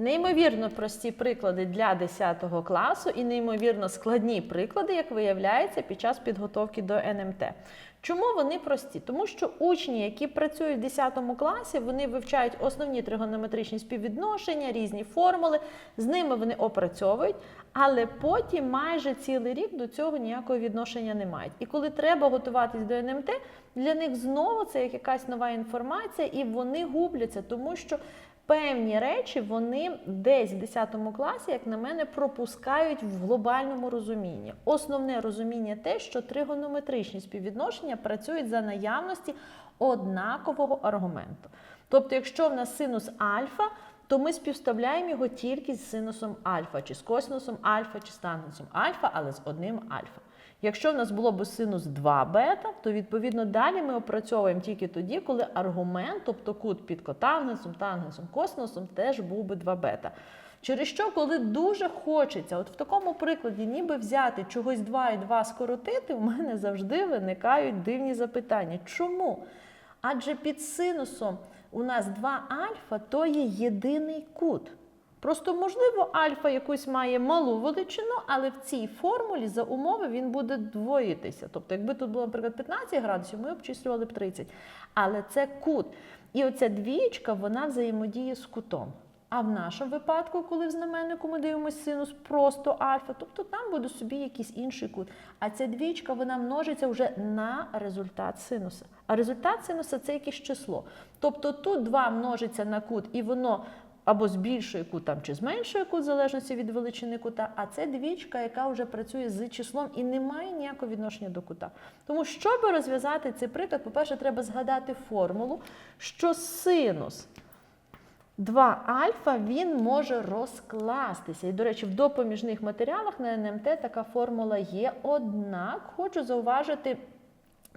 Неймовірно прості приклади для 10 класу і неймовірно складні приклади, як виявляється, під час підготовки до НМТ. Чому вони прості? Тому що учні, які працюють в 10 класі, вони вивчають основні тригонометричні співвідношення, різні формули, з ними вони опрацьовують, але потім майже цілий рік до цього ніякого відношення не мають. І коли треба готуватись до НМТ, для них знову це як якась нова інформація, і вони губляться, тому що певні речі вони десь в 10 класі, як на мене, пропускають в глобальному розумінні. Основне розуміння те, що тригонометричні співвідношення працюють за наявності однакового аргументу. Тобто, якщо в нас синус альфа, то ми співставляємо його тільки з синусом альфа, чи з косинусом альфа, чи з тангенсом альфа, але з одним альфа. Якщо в нас було б синус 2 бета, то відповідно далі ми опрацьовуємо тільки тоді, коли аргумент, тобто кут під котангенсом, тангенсом, косинусом, теж був би 2 бета. Через що, коли дуже хочеться, от в такому прикладі, ніби взяти чогось 2 і 2 скоротити, у мене завжди виникають дивні запитання. Чому? Адже під синусом у нас 2 альфа то є єдиний кут. Просто, можливо, альфа якусь має малу величину, але в цій формулі за умови він буде двоїтися. Тобто, якби тут було, наприклад, 15 градусів, ми обчислювали б 30. Але це кут. І оця двієчка, вона взаємодіє з кутом. А в нашому випадку, коли в знаменнику ми дивимося синус просто альфа, тобто там буде собі якийсь інший кут. А ця двічка вона множиться вже на результат синуса. А результат синуса це якесь число. Тобто тут 2 множиться на кут, і воно або збільшує кут там, чи зменшує кут, в залежності від величини кута, а це двічка, яка вже працює з числом і не має ніякого відношення до кута. Тому, щоб розв'язати цей приклад, по-перше, треба згадати формулу, що синус 2 альфа він може розкластися. І, до речі, в допоміжних матеріалах на НМТ така формула є. Однак хочу зауважити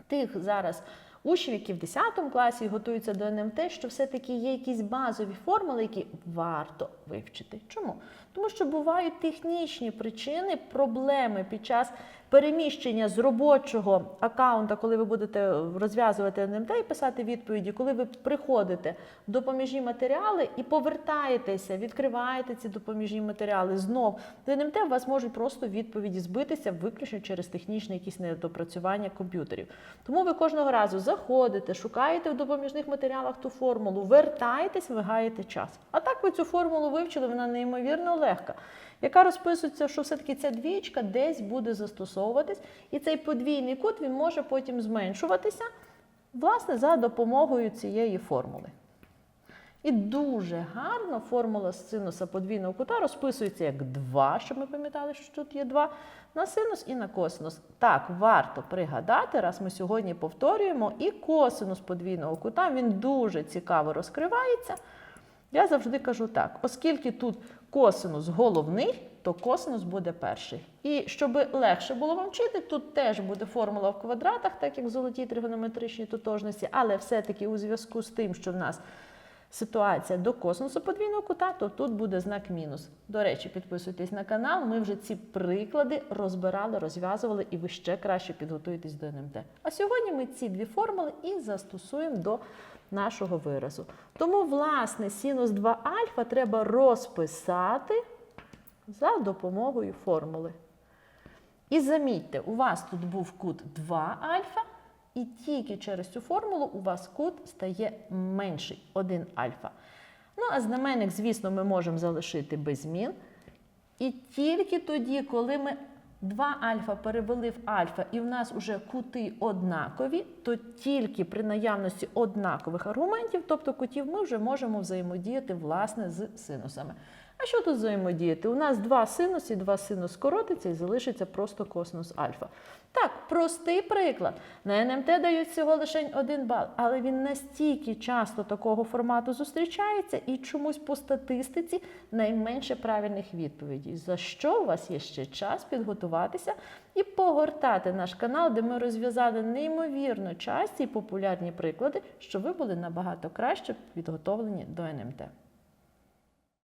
тих зараз учнів, які в 10 класі готуються до НМТ, що все-таки є якісь базові формули, які варто вивчити. Чому? Тому що бувають технічні причини, проблеми під час переміщення з робочого аккаунта, коли ви будете розв'язувати НМТ і писати відповіді, коли ви приходите в допоміжні матеріали і повертаєтеся, відкриваєте ці допоміжні матеріали знов до НМТ, у вас можуть просто відповіді збитися виключно через технічне якісь недопрацювання комп'ютерів. Тому ви кожного разу заходите, шукаєте в допоміжних матеріалах ту формулу, вертаєтесь, ви гаєте час. А так ви цю формулу вивчили, вона неймовірно легка, яка розписується, що все-таки ця двічка десь буде застосовуватись, і цей подвійний кут він може потім зменшуватися, власне, за допомогою цієї формули. І дуже гарно формула з синуса подвійного кута розписується як 2, щоб ми пам'ятали, що тут є 2, на синус і на косинус. Так, варто пригадати, раз ми сьогодні повторюємо, і косинус подвійного кута він дуже цікаво розкривається. Я завжди кажу так, оскільки тут косинус головний, то косинус буде перший. І щоб легше було вам вчити, тут теж буде формула в квадратах, так як в золотій тригонометричній тотожності, але все-таки у зв'язку з тим, що в нас ситуація до косинусу подвійного кута, то тут буде знак мінус. До речі, підписуйтесь на канал. Ми вже ці приклади розбирали, розв'язували, і ви ще краще підготуєтесь до НМТ. А сьогодні ми ці дві формули і застосуємо до нашого виразу. Тому, власне, синус 2 альфа треба розписати за допомогою формули. І замітьте, у вас тут був кут 2 альфа, і тільки через цю формулу у вас кут стає менший 1 альфа. Ну, а знаменник, звісно, ми можемо залишити без змін. І тільки тоді, коли ми 2 альфа перевели в альфа, і в нас вже кути однакові, то тільки при наявності однакових аргументів, тобто кутів, ми вже можемо взаємодіяти власне з синусами. А що тут взаємодіяти? У нас два синус і два синус скоротиться і залишиться просто косинус альфа. Так, простий приклад. На НМТ дають всього лише один бал, але він настільки часто такого формату зустрічається і чомусь по статистиці найменше правильних відповідей. За що у вас є ще час підготуватися і погортати наш канал, де ми розв'язали неймовірно часті і популярні приклади, щоб ви були набагато краще підготовлені до НМТ.